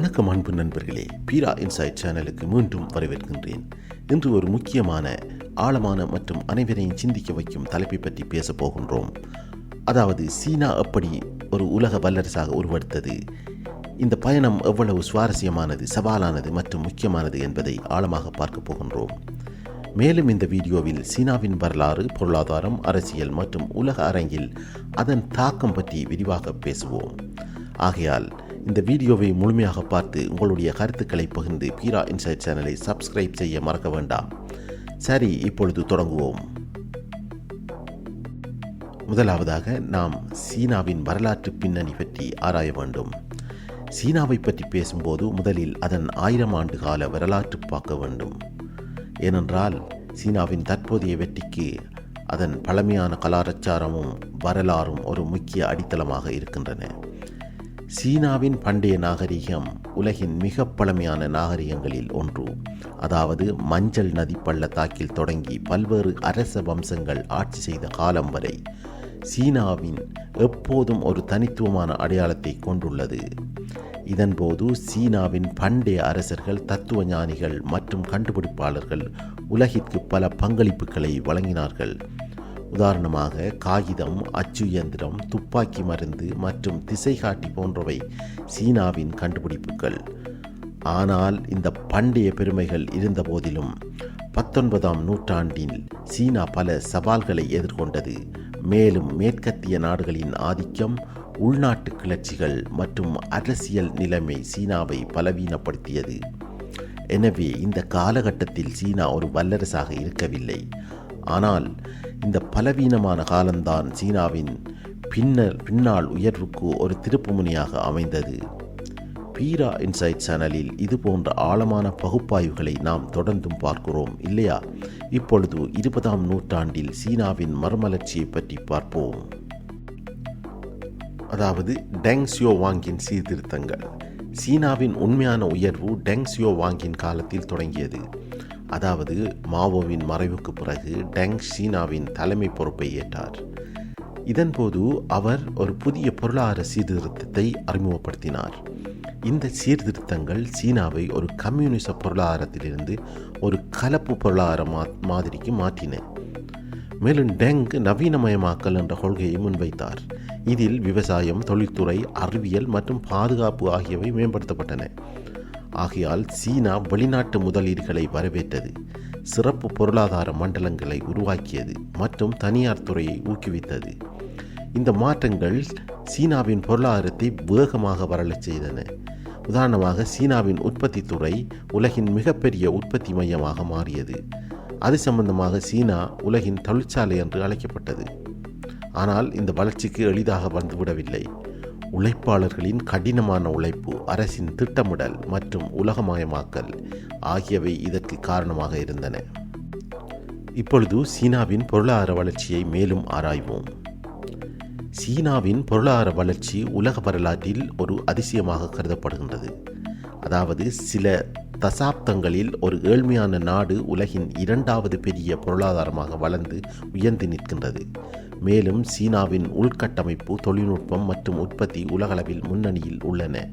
வணக்கம் அன்பு நண்பர்களே பீரா இன்சைட் சேனலுக்கு மீண்டும் வரவேற்கின்றேன். இன்று ஒரு முக்கியமான ஆழமான மற்றும் அனைவரையும் சிந்திக்க வைக்கும் தலைப்பை பற்றி பேசப் போகின்றோம். அதாவது சீனா எப்படி ஒரு உலக வல்லரசாக உருவெடுத்தது? இந்த பயணம் எவ்வளவு சுவாரஸ்யமானது சவாலானது மற்றும் முக்கியமானது என்பதை ஆழமாக பார்க்க போகின்றோம். மேலும் இந்த வீடியோவில் சீனாவின் வரலாறு பொருளாதாரம் அரசியல் மற்றும் உலக அரங்கில் அதன் தாக்கம் பற்றி விரிவாக பேசுவோம். ஆகையால் இந்த வீடியோவை முழுமையாக பார்த்து உங்களுடைய கருத்துக்களை பகிர்ந்து பீரா இன்சைட் சேனலை சப்ஸ்கிரைப் செய்ய மறக்க வேண்டாம். சரி இப்பொழுது தொடங்குவோம். முதலாவதாக நாம் சீனாவின் வரலாற்று பின்னணி பற்றி ஆராய வேண்டும். சீனாவை பற்றி பேசும்போது முதலில் அதன் ஆயிரம் ஆண்டு கால வரலாற்று பார்க்க வேண்டும். ஏனென்றால் சீனாவின் தற்போதைய வெற்றிக்கு அதன் பழமையான கலாச்சாரமும் வரலாறும் ஒரு முக்கிய அடித்தளமாக இருக்கின்றன. சீனாவின் பண்டைய நாகரிகம் உலகின் மிக பழமையான நாகரிகங்களில் ஒன்று. அதாவது மஞ்சள் நதி பள்ளத்தாக்கில் தொடங்கி பல்வேறு அரச வம்சங்கள் ஆட்சி செய்த காலம் வரை சீனாவின் எப்போதும் ஒரு தனித்துவமான அடையாளத்தை கொண்டுள்ளது. இதன்போது சீனாவின் பண்டைய அரசர்கள் தத்துவ ஞானிகள் மற்றும் கண்டுபிடிப்பாளர்கள் உலகிற்கு பல பங்களிப்புகளை வழங்கினார்கள். உதாரணமாக காகிதம் அச்சு இயந்திரம் துப்பாக்கி மருந்து மற்றும் திசைகாட்டி போன்றவை சீனாவின் கண்டுபிடிப்புகள். ஆனால் இந்த பண்டைய பெருமைகள் இருந்தபோதிலும் பத்தொன்பதாம் நூற்றாண்டில் சீனா பல சவால்களை எதிர்கொண்டது. மேலும் மேற்கத்திய நாடுகளின் ஆதிக்கம் உள்நாட்டு கிளர்ச்சிகள் மற்றும் அரசியல் நிலைமை சீனாவை பலவீனப்படுத்தியது. எனவே இந்த காலகட்டத்தில் சீனா ஒரு வல்லரசாக இருக்கவில்லை. ஆனால் இந்த பலவீனமான காலம்தான் சீனாவின் பின்னர் பின்னால் உயர்வுக்கு ஒரு திருப்புமுனையாக அமைந்தது. பீரா இன்சைட் சேனலில் இது போன்ற ஆழமான பகுப்பாய்வுகளை நாம் தொடர்ந்தும் பார்க்கிறோம் இல்லையா? இப்பொழுது இருபதாம் நூற்றாண்டில் சீனாவின் மறுமலர்ச்சியை பற்றி பார்ப்போம். அதாவது டெங் சியோ வாங்கின் சீர்திருத்தங்கள். சீனாவின் உண்மையான உயர்வு டெங் சியோ வாங்கின் காலத்தில் தொடங்கியது. அதாவது மாவோவின் மறைவுக்கு பிறகு டெங் சீனாவின் தலைமை பொறுப்பை ஏற்றார். இதன்போது அவர் ஒரு புதிய பொருளாதார சீர்திருத்தத்தை அறிமுகப்படுத்தினார். இந்த சீர்திருத்தங்கள் சீனாவை ஒரு கம்யூனிச பொருளாதாரத்திலிருந்து ஒரு கலப்பு பொருளாதார மா மாதிரிக்கு மாற்றின. மேலும் டெங் நவீனமயமாக்கல் என்ற கொள்கையை முன்வைத்தார். இதில் விவசாயம் தொழில்துறை அறிவியல் மற்றும் பாதுகாப்பு ஆகியவை மேம்படுத்தப்பட்டன. ஆகையால் சீனா வெளிநாட்டு முதலீடுகளை வரவேற்றது. சிறப்பு பொருளாதார மண்டலங்களை உருவாக்கியது மற்றும் தனியார் துறையை ஊக்குவித்தது. இந்த மாற்றங்கள் சீனாவின் பொருளாதாரத்தை வேகமாக வரலச் செய்தன. உதாரணமாக சீனாவின் உற்பத்தி துறை உலகின் மிகப்பெரிய உற்பத்தி மையமாக மாறியது. அது சம்பந்தமாக சீனா உலகின் தொழிற்சாலை என்று அழைக்கப்பட்டது. ஆனால் இந்த வளர்ச்சிக்கு எளிதாக வந்துவிடவில்லை. உழைப்பாளர்களின் கடினமான உழைப்பு அரசின் திட்டமிடல் மற்றும் உலகமயமாக்கல் ஆகியவை இதற்கு காரணமாக இருந்தன. இப்பொழுது சீனாவின் பொருளாதார வளர்ச்சியை மேலும் ஆராய்வோம். சீனாவின் பொருளாதார வளர்ச்சி உலக வரலாற்றில் ஒரு அதிசயமாக கருதப்படுகின்றது. அதாவது சில தசாப்தங்களில் ஒரு ஏழ்மையான நாடு உலகின் இரண்டாவது பெரிய பொருளாதாரமாக வளர்ந்து உயர்ந்து நிற்கின்றது. மேலும் சீனாவின் உள்கட்டமைப்பு தொழில்நுட்பம் மற்றும் உற்பத்தி உலகளவில் முன்னணியில் உள்ளன.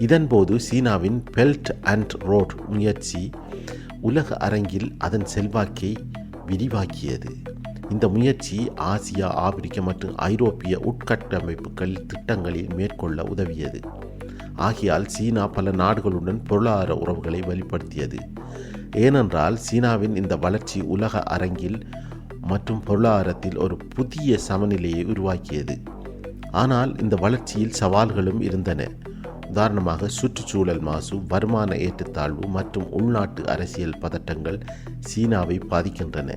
இதன்போது சீனாவின் பெல்ட் அண்ட் ரோட் முயற்சி உலக அரங்கில் அதன் செல்வாக்கை விரிவாக்கியது. இந்த முயற்சி ஆசியா ஆப்பிரிக்க மற்றும் ஐரோப்பிய உட்கட்டமைப்புகள் திட்டங்களில் மேற்கொள்ள உதவியது. ஆகையால் சீனா பல நாடுகளுடன் பொருளாதார உறவுகளை வெளிப்படுத்தியது ஏனென்றால் சீனாவின் இந்த வளர்ச்சி உலக அரங்கில் மற்றும் பொருளாதாரத்தில் ஒரு புதிய சமநிலையை உருவாக்கியது. ஆனால் இந்த வளர்ச்சியில் சவால்களும் இருந்தன. உதாரணமாக சுற்றுச்சூழல் மாசு வருமான ஏற்றத்தாழ்வு மற்றும் உள்நாட்டு அரசியல் பதட்டங்கள் சீனாவை பாதிக்கின்றன.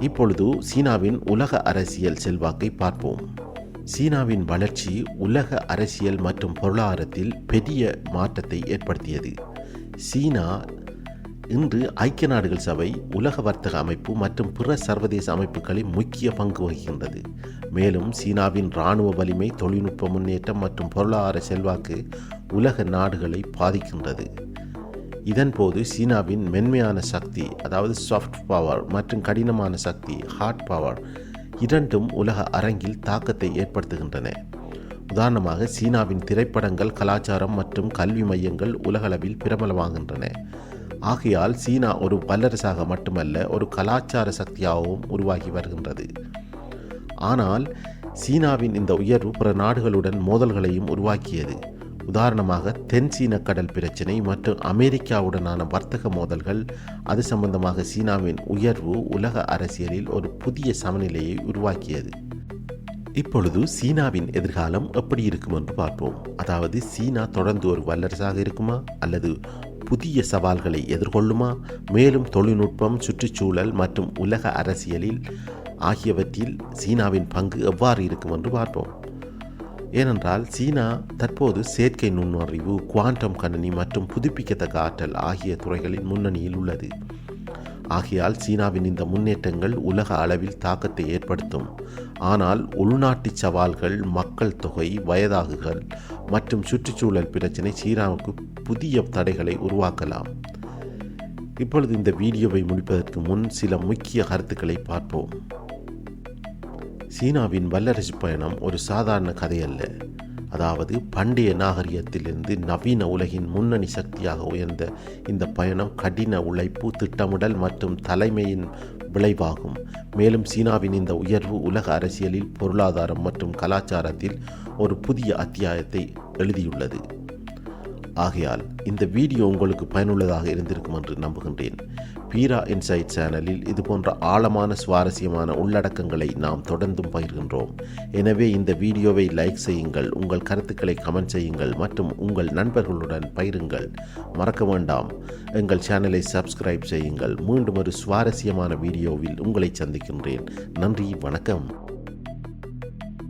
இப்பொழுது சீனாவின் உலக அரசியல் செல்வாக்கை பார்ப்போம். சீனாவின் வளர்ச்சி உலக அரசியல் மற்றும் பொருளாதாரத்தில் பெரிய மாற்றத்தை ஏற்படுத்தியது. சீனா இன்று ஐக்கிய நாடுகள் சபை உலக வர்த்தக அமைப்பு மற்றும் பிற சர்வதேச அமைப்புகளில் முக்கிய பங்கு வகிக்கின்றது. மேலும் சீனாவின் இராணுவ வலிமை தொழில்நுட்ப முன்னேற்றம் மற்றும் பொருளாதார செல்வாக்கு உலக நாடுகளை பாதிக்கின்றது. இதன்போது சீனாவின் மென்மையான சக்தி அதாவது சாஃப்ட் பவர் மற்றும் கடினமான சக்தி ஹார்ட் பவர் இரண்டும் உலக அரங்கில் தாக்கத்தை ஏற்படுத்துகின்றன. உதாரணமாக சீனாவின் திரைப்படங்கள் கலாச்சாரம் மற்றும் கல்வி மையங்கள் உலகளவில் பிரபலமாகின்றன. ஆகையால் சீனா ஒரு வல்லரசாக மட்டுமல்ல ஒரு கலாச்சார சக்தியாகவும் உருவாகி வருகின்றது. ஆனால் சீனாவின் இந்த உயர்வு பிற நாடுகளுடன் மோதல்களையும் உருவாக்கியது. உதாரணமாக தென் சீன கடல் பிரச்சினை மற்றும் அமெரிக்காவுடனான வர்த்தக மோதல்கள் அது சம்பந்தமாக சீனாவின் உயர்வு உலக அரசியலில் ஒரு புதிய சமநிலையை உருவாக்கியது. இப்பொழுது சீனாவின் எதிர்காலம் எப்படி இருக்கும் என்று பார்ப்போம். அதாவது சீனா தொடர்ந்து ஒரு வல்லரசாக இருக்குமா அல்லது புதிய சவால்களை எதிர்கொள்ளுமா? மேலும் தொழில்நுட்பம் சுற்றுச்சூழல் மற்றும் உலக அரசியலில் ஆகியவற்றில் சீனாவின் பங்கு எவ்வாறு இருக்கும் என்று பார்ப்போம். ஏனென்றால் சீனா தற்போது செயற்கை நுண்ணறிவு குவாண்டம் கணினி மற்றும் புதுப்பிக்கத்தக்க ஆற்றல் ஆகிய துறைகளின் முன்னணியில் உள்ளது. ஆகையால் சீனாவின் இந்த முன்னேற்றங்கள் உலக அளவில் தாக்கத்தை ஏற்படுத்தும். ஆனால் உள்நாட்டு சவால்கள் மக்கள் தொகை வயதாகுகள் மற்றும் சுற்றுச்சூழல் பிரச்சினை சீனாவுக்கு புதிய தடைகளை உருவாக்கலாம். இப்பொழுது இந்த வீடியோவை முடிப்பதற்கு முன் சில முக்கிய கருத்துக்களை பார்ப்போம். சீனாவின் வல்லரசு பயணம் ஒரு சாதாரண கதையல்ல அதாவது பண்டைய நாகரிகத்திலிருந்து நவீன உலகின் முன்னணி சக்தியாக உயர்ந்த இந்த பயணம் கடின உழைப்பு திட்டமிடல் மற்றும் தலைமையின் விளைவாகும். மேலும் சீனாவின் இந்த உயர்வு உலக அரசியலில் பொருளாதாரம் மற்றும் கலாச்சாரத்தில் ஒரு புதிய அத்தியாயத்தை எழுதியுள்ளது. ஆகையால் இந்த வீடியோ உங்களுக்கு பயனுள்ளதாக இருந்திருக்கும் என்று நம்புகின்றேன். பீரா இன்சைட் சேனலில் இது போன்ற ஆழமான சுவாரஸ்யமான உள்ளடக்கங்களை நாம் தொடர்ந்தும் பகிர்கின்றோம். எனவே இந்த வீடியோவை லைக் செய்யுங்கள் உங்கள் கருத்துக்களை கமெண்ட் செய்யுங்கள் மற்றும் உங்கள் நண்பர்களுடன் பகிருங்கள். மறக்க வேண்டாம் எங்கள் சேனலை சப்ஸ்கிரைப் செய்யுங்கள். மீண்டும் ஒரு சுவாரஸ்யமான வீடியோவில் உங்களை சந்திக்கின்றேன். நன்றி வணக்கம்.